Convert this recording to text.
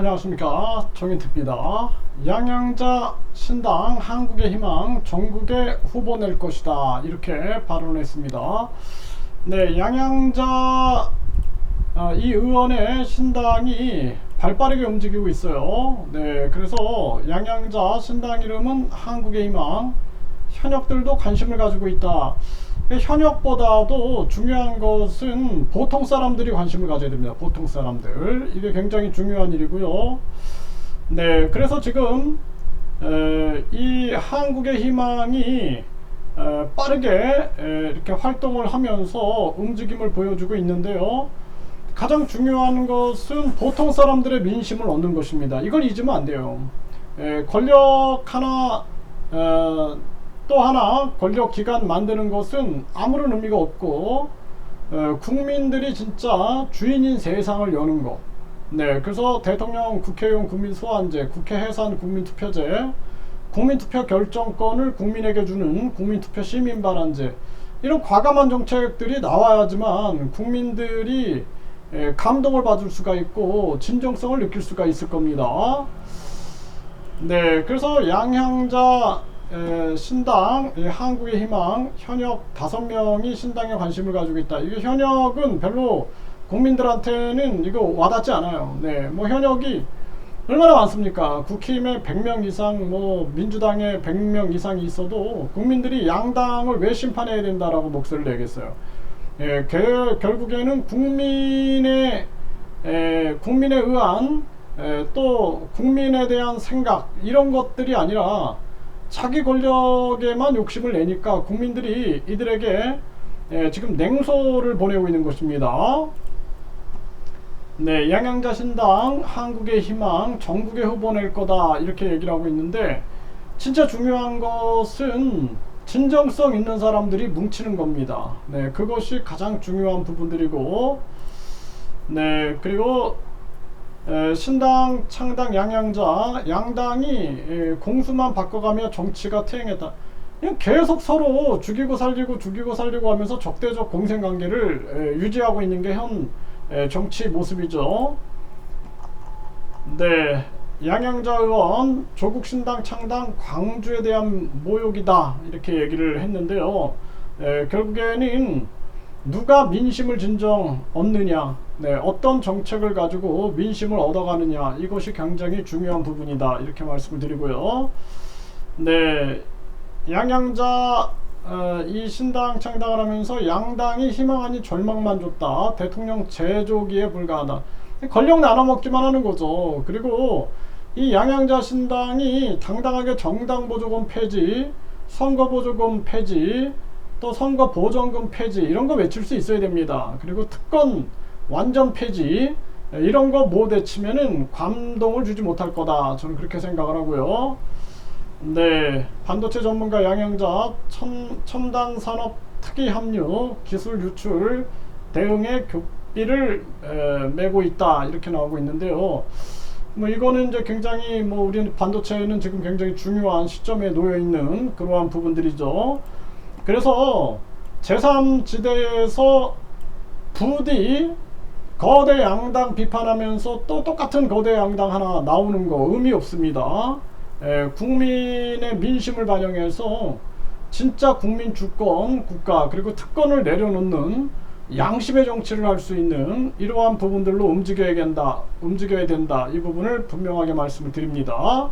안녕하십니까 정인택입니다. 양양자 신당 한국의 희망 전국에 후보 낼 것이다 이렇게 발언했습니다. 네 양양자 아, 이 의원의 신당이 발빠르게 움직이고 있어요. 네 그래서 양양자 신당 이름은 한국의 희망 현역들도 관심을 가지고 있다. 현역보다도 중요한 것은 보통 사람들이 관심을 가져야 됩니다. 보통 사람들. 이게 굉장히 중요한 일이고요. 네, 그래서 지금 에, 이 한국의 희망이 에, 빠르게 에, 이렇게 활동을 하면서 움직임을 보여주고 있는데요. 가장 중요한 것은 보통 사람들의 민심을 얻는 것입니다. 이걸 잊으면 안 돼요. 에, 권력 하나 어, 또 하나 권력 기관 만드는 것은 아무런 의미가 없고 어, 국민들이 진짜 주인인 세상을 여는 것. 네, 그래서 대통령, 국회의원, 국민 소환제, 국회 해산 국민 투표제, 국민 투표 결정권을 국민에게 주는 국민 투표 시민반환제 이런 과감한 정책들이 나와야지만 국민들이 에, 감동을 받을 수가 있고 진정성을 느낄 수가 있을 겁니다. 네, 그래서 양향자 에, 신당, 예, 한국의 희망 현역 다섯 명이 신당에 관심을 가지고 있다. 이게 현역은 별로 국민들한테는 이거 와닿지 않아요. 네, 뭐 현역이 얼마나 많습니까? 국힘에 100명 이상, 뭐 민주당에 100명 이상이 있어도 국민들이 양당을 왜 심판해야 된다라고 목소리를 내겠어요. 예, 게, 결국에는 국민의 에, 국민에 의한 에, 또 국민에 대한 생각 이런 것들이 아니라 자기 권력에만 욕심을 내니까 국민들이 이들에게 에, 지금 냉소를 보내고 있는 것입니다. 네, 양양자 신당 한국의 희망 전국에 후보 낼 거다 이렇게 얘기를 하고 있는데 진짜 중요한 것은 진정성 있는 사람들이 뭉치는 겁니다. 네, 그것이 가장 중요한 부분들이고 네, 그리고 에, 신당, 창당, 양양자 양당이 에, 공수만 바꿔가며 정치가 퇴행했다. 그냥 계속 서로 죽이고 살리고 죽이고 살리고 하면서 적대적 공생관계를 에, 유지하고 있는 게 현 정치 모습이죠. 네, 양양자 의원 조국 신당 창당 광주에 대한 모욕이다 이렇게 얘기를 했는데요. 에, 결국에는 누가 민심을 진정 얻느냐, 네, 어떤 정책을 가지고 민심을 얻어가느냐 이것이 굉장히 중요한 부분이다 이렇게 말씀을 드리고요. 네, 양양자 어, 이 신당 창당을 하면서 양당이 희망 아닌 절망만 줬다. 대통령 제조기에 불과하다. 권력 나눠 먹기만 하는 거죠. 그리고 이 양양자 신당이 당당하게 정당 보조금 폐지, 선거 보조금 폐지, 또 선거 보전금 폐지 이런 거 외칠 수 있어야 됩니다. 그리고 특권 완전 폐지 이런 거 못 외치면은 감동을 주지 못할 거다. 저는 그렇게 생각을 하고요. 네, 반도체 전문가 양양자 첨, 첨단 산업 특이 합류 기술 유출 대응에 교비를 에, 메고 있다 이렇게 나오고 있는데요. 뭐 이거는 이제 굉장히 뭐 우리 반도체는 지금 굉장히 중요한 시점에 놓여 있는 그러한 부분들이죠. 그래서 제3지대에서 부디 거대 양당 비판하면서 또 똑같은 거대 양당 하나 나오는 거 의미 없습니다. 에, 국민의 민심을 반영해서 진짜 국민 주권 국가 그리고 특권을 내려놓는 양심의 정치를 할 수 있는 이러한 부분들로 움직여야 된다, 움직여야 된다 이 부분을 분명하게 말씀을 드립니다.